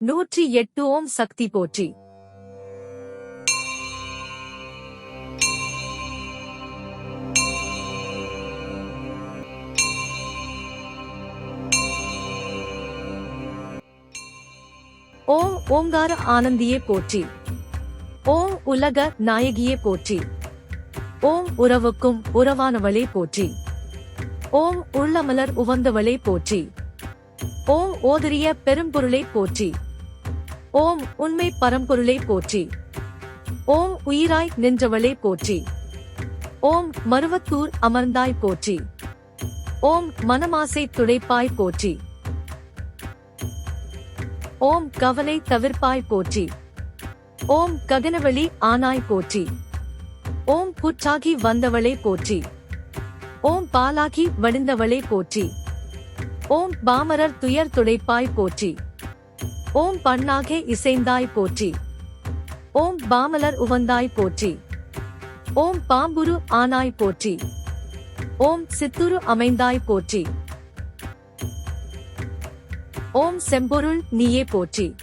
நூற்றி எட்டு ஓம் சக்தி போற்றி. ஓம் ஓங்கார ஆனந்தியே போற்றி. ஓம் உலக நாயகியே போற்றி. ஓம் உறவுக்கும் உறவானவளே போற்றி. ஓம் உள்ளமலர் உவந்தவளே போற்றி. ஓம் ஓதரிய பெரும்பொருளை போற்றி. ஓம் உண்மை பரம்பொருளே போற்றி. ஓம் உயிராய் நின்றவளே போற்றி. ஓம் மருவத்தூர் அமர்ந்தாய் போற்றி. ஓம் மனமாசை துடைப்பாய் போற்றி. ஓம் கவலை தவிர்ப்பாய் போற்றி. ஓம் ககனவழி ஆனாய் போற்றி. ஓம் புற்றாகி வந்தவளே போற்றி. ஓம் பாலாகி வடிந்தவளே போற்றி. ஓம் பாமரர் துயர் துடைப்பாய் போற்றி. ஓம் பண்ணாகே இசைந்தாய் போற்றி. ஓம் பாமலர் உவந்தாய் போற்றி. ஓம் பாம்புரு ஆனாய் போற்றி. ஓம் சித்துரு அமைந்தாய் போற்றி. ஓம் செம்பொருள் நீயே போற்றி.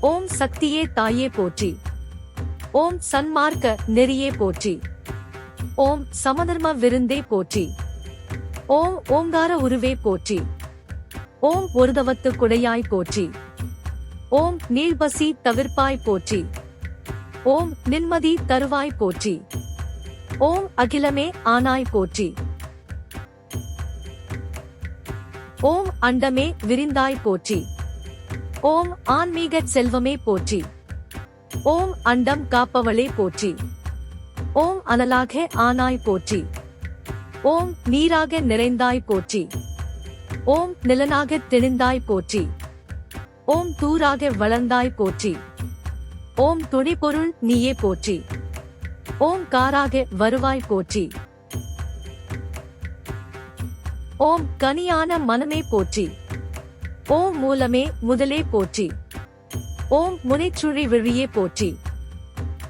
ஓம் சக்தியே தாயே போற்றி. ஓம் சன்மார்க்க நெறியே போற்றி. ஓம் சமதர்ம விருந்தே போற்றி. ஓம் ஓங்கார உருவே போற்றி. ஓம் ஒருதவத்து குடையாய் போற்றி. ஓம் நீள்பசி தவிர்ப்பாய் போற்றி. ஓம் நின்மதி தருவாய் போற்றி. ஓம் அகிலமே ஆனாய் போற்றி. ஓம் அண்டமே விரிந்தாய் போற்றி. ஓம் ஆன்மீக செல்வமே போற்றி. ஓம் அண்டம் காப்பவளே போற்றி. ஓம் அனலாக ஆனாய் போற்றி. ஓம் நீராக நிறைந்தாய் போற்றி. ஓம் நிலனாக திணிந்தாய் போற்றி. ஓம் தூராக வளர்ந்தாய் போற்றி. ஓம் துணிபொருள் நீயே போற்றி. ஓம் காராக வருவாய் போற்றி. ஓம் கனியான மனமே போற்றி. ஓம் மூலமே முதலே போற்றி. ஓம் முனைச்சுழி விழியே போற்றி.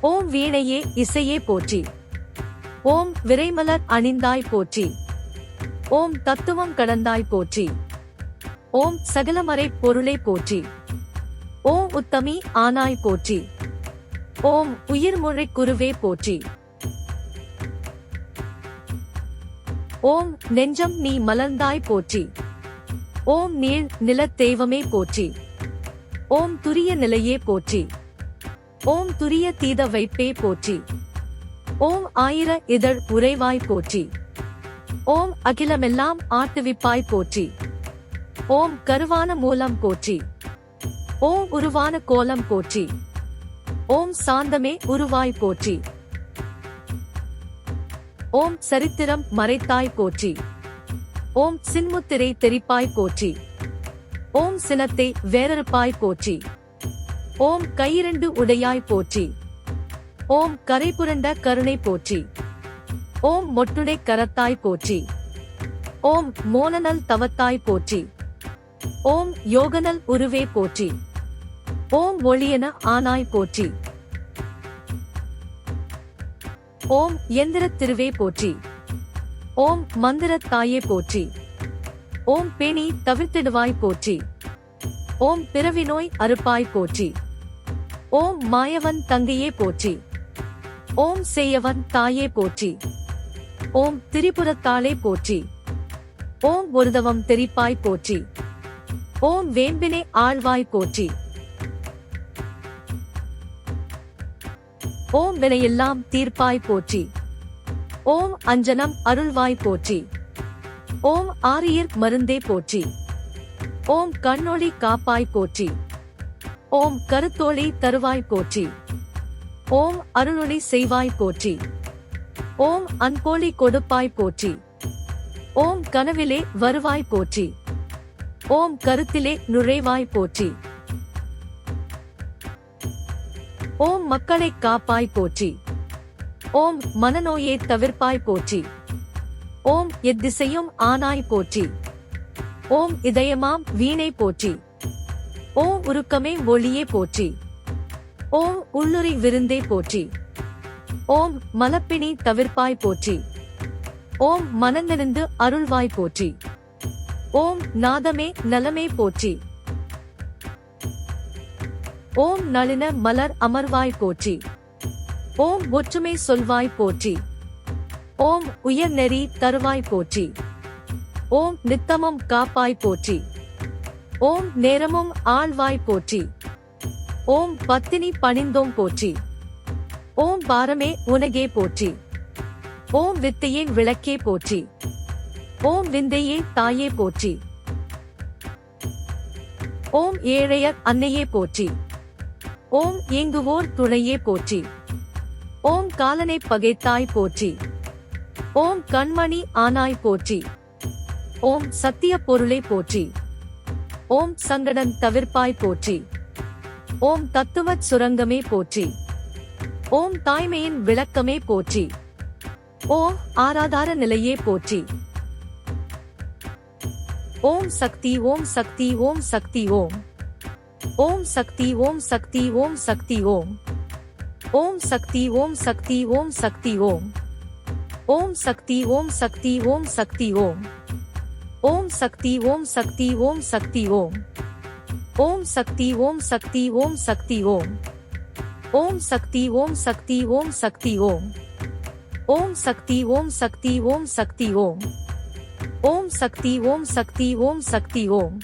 ஓம் வீணையே இசையே போற்றி. ஓம் விரைமலர் அணிந்தாய் போற்றி. ஓம் தத்துவம் கடந்தாய் போற்றி. ஓம் சகலமறை பொருளே போற்றி. ஓம் உத்தமி ஆனாய் போற்றி. ஓம் உயிர்மொழி குருவே போற்றி. ஓம் நெஞ்சம் நீ மலர்ந்தாய் போற்றி. ஓம் நீள் நிலத்தெய்வமே போற்றி. ஓம் துரிய நிலையே போற்றி. ஓம் துரிய தீத வைப்பே போற்றி. ஓம் ஆயிர இதழ் உறைவாய் போற்றி. ஓம் அகிலமெல்லாம் ஆட்டுவிப்பாய் போற்றி. ஓம் கருவான மூலம் போற்றி. ஓம் உருவான கோலம் போற்றி. ஓம் சாந்தமே உருவாய் போற்றி. ஓம் சரித்திரம் மறைத்தாய் போற்றி. ஓம் சின்முத்திரை தெரிப்பாய் போற்றி. ஓம் சினத்தை வேறறுப்பாய் போற்றி. ஓம் கையிரண்டு உடையாய் போற்றி. ஓம் கரை புரண்ட கருணை போற்றி. ஓம் மொட்டுடை கரத்தாய் போற்றி. ஓம் மோனனல் தவத்தாய் போற்றி. ஓம் யோகனல் உருவே போற்றி. ஓம் ஒளியன ஆனாய் போற்றி. ஓம் எந்திர திருவே போற்றி. ஓம் மந்திர தாயே போற்றி. ஓம் பேணி தவிர்த்திடுவாய் போற்றி. ஓம் பிறவி நோய் அறுப்பாய் போற்றி. ஓம் மாயவன் தங்கையே போற்றி. ஓம் செய்யவன் தாயே போற்றி. ஓம் திரிபுரத்தாளே போற்றி. ஓம் ஒருதவம் தெரிப்பாய் போற்றி. ஓம் வேம்பினை ஆழ்வாய் போற்றி. ஓம் வினையெல்லாம் தீர்ப்பாய் போற்றி. ஓம் அஞ்சனம் அருள்வாய் போற்றி. ஓம் ஆரியர் மருந்தே போற்றி. ஓம் கண்ணொளி காப்பாய் போற்றி. ஓம் கருத்தோழி தருவாய் போற்றி. ஓம் அருளொளி செய்வாய் போற்றி. ஓம் அன்போலி கொடுப்பாய் போற்றி. ஓம் கனவிலே வருவாய் போற்றி. ஓம் கருத்திலே நுழைவாய் போற்றி. ஓம் மக்களை காப்பாய் போற்றி. ஓம் மனநோயை தவிர்ப்பாய் போற்றி. ஓம் எத்திசையும் ஆனாய் போற்றி. ஓம் இதயமாம் வீணை போற்றி. ஓம் உருக்கமே ஒளியே போற்றி. ஓம் உள்ளுரை விருந்தே போற்றி. ஓம் மலப்பிணி தவிர்ப்பாய் போற்றி. ஓம் மனந்திருந்து அருள்வாய் போற்றி. ஓம் நாதமே நலமே போற்றி. ஓம் நளின மலர் அமர்வாய் போற்றி. ஓம் ஒற்றுமை சொல்வாய் போற்றி. ஓம் உயர் நெறி தருவாய் போற்றி. ஓம் நித்தமும் காப்பாய் போற்றி. ஓம் நேரமும் ஆழ்வாய் போற்றி. ஓம் பத்தினி பணிந்தோம் போற்றி. ஓம் பாரமே உனகே போற்றி. ஓம் வித்தையே விளக்கே போற்றி. ஓம் விந்தையே தாயே போற்றி. ஓம் ஏழையர் அன்னையே போற்றி. ஓம் ஏங்குவோர் துணையே போற்றி. ஓம் காலனை பகைத்தாய் போற்றி. ஓம் கண்மணி ஆனாய் போற்றி. ஓம் சத்திய பொருளை போற்றி. ஓம் சங்கடன் தவிர்ப்பாய் போற்றி. ஓம் தத்துவச் சுரங்கமே போற்றி ஓம் தாய்மையின் விளக்கமே போற்றி ஓம் ஆராதார நிலையே போற்றி ஓம் சக்தி ஓம் சக்தி ஓம் சக்தி ஓம் ஓம் சக்தி ஓம் சக்தி ஓம் சக்தி ஓம் ஓம் சக்தி ஓம் சக்தி ஓம் சக்தி ஓம் ஓம் சக்தி ஓம் சக்தி ஓம் சக்தி ஓம் ஓம் சக்தி ஓம் சக்தி ஓம் சக்தி ஓம் ओम शक्ति ओम शक्ति ओम शक्ति ओम ओम शक्ति ओम शक्ति ओम शक्ति ओम ओम शक्ति ओम शक्ति ओम शक्ति ओम ओम शक्ति ओम शक्ति ओम शक्ति ओम